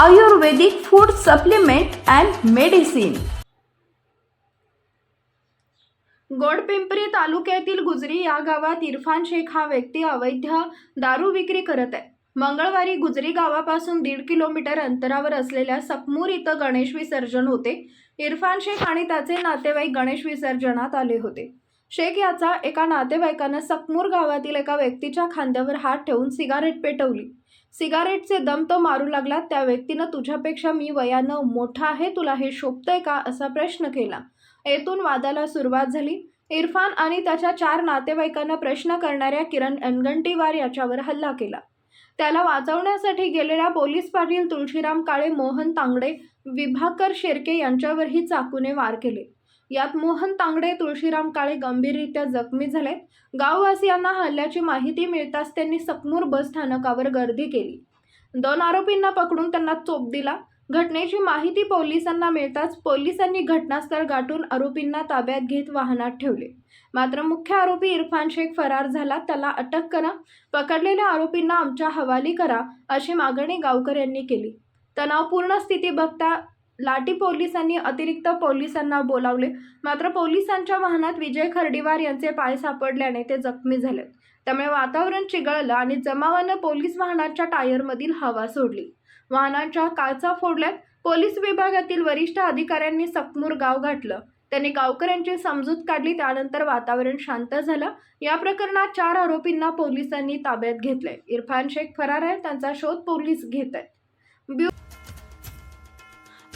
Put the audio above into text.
Ayurvedic food supplement and medicine Gondpipri तालुक्यातील गुजरी या गावात इरफान शेख हा व्यक्ती अवैध दारू विक्री करत आहे. मंगळवारी गुजरी गावापासून दीड किलोमीटर अंतरावर असलेल्या सकमूर इथं गणेश विसर्जन होते. इरफान शेख आणि त्याचे नातेवाईक गणेश विसर्जनात आले होते. शेख याचा एका नातेवाईकानं सकमूर गावातील एका व्यक्तीच्या खांद्यावर हात ठेवून सिगारेट पेटवली. सिगारेटचे दम तो मारू लागला त्या व्यक्तीनं तुझ्यापेक्षा मी वयानं मोठा आहे तुला हे शोभतंय का? असा प्रश्न केला. येथून वादाला सुरुवात झाली. इरफान आणि त्याच्या चार नातेवाईकांना प्रश्न करणाऱ्या किरण अनगंटीवार याच्यावर हल्ला केला. त्याला वाचवण्यासाठी गेलेल्या पोलीस पाटील तुळशीराम काळे मोहन तांगडे विभाकर शेरके यांच्यावरही चाकूने वार केले. यात मोहन तांगडे तुळशीराम काळे गंभीररित्या जखमी झाले. गाववासियांना हल्ल्याची माहिती मिळताच त्यांनी सकमूर बस स्थानकावर गर्दी केली. दोन आरोपींना पकडून त्यांना चोप दिला. घटनेची माहिती पोलिसांना मिळताच पोलिसांनी घटनास्थळ गाठून आरोपींना ताब्यात घेत वाहनात ठेवले. मात्र मुख्य आरोपी इरफान शेख फरार झाला. त्याला अटक करा. पकडलेल्या आरोपींना आमच्या हवाली करा अशी मागणी गावकर यांनी केली. तणावपूर्ण स्थिती बघता लाटी पोलिसांनी अतिरिक्त पोलिसांना बोलावले. मात्र पोलिसांच्या वाहनात विजय खर्डीवार यांचे पाय सापडल्याने ते जखमी झाले. त्यामुळे वातावरण चिघळलं आणि जमावानं पोलीस वाहनाच्या टायरमधील हवा सोडली. वाहनांच्या काचा फोडल्यात. पोलीस विभागातील वरिष्ठ अधिकाऱ्यांनी सकमूर गाव गाठलं. त्यांनी गावकऱ्यांची समजूत काढली. त्यानंतर वातावरण शांत झालं. या प्रकरणात चार आरोपींना पोलिसांनी ताब्यात घेतलंय. इरफान शेख फरार आहे त्यांचा शोध पोलीस घेत आहेत.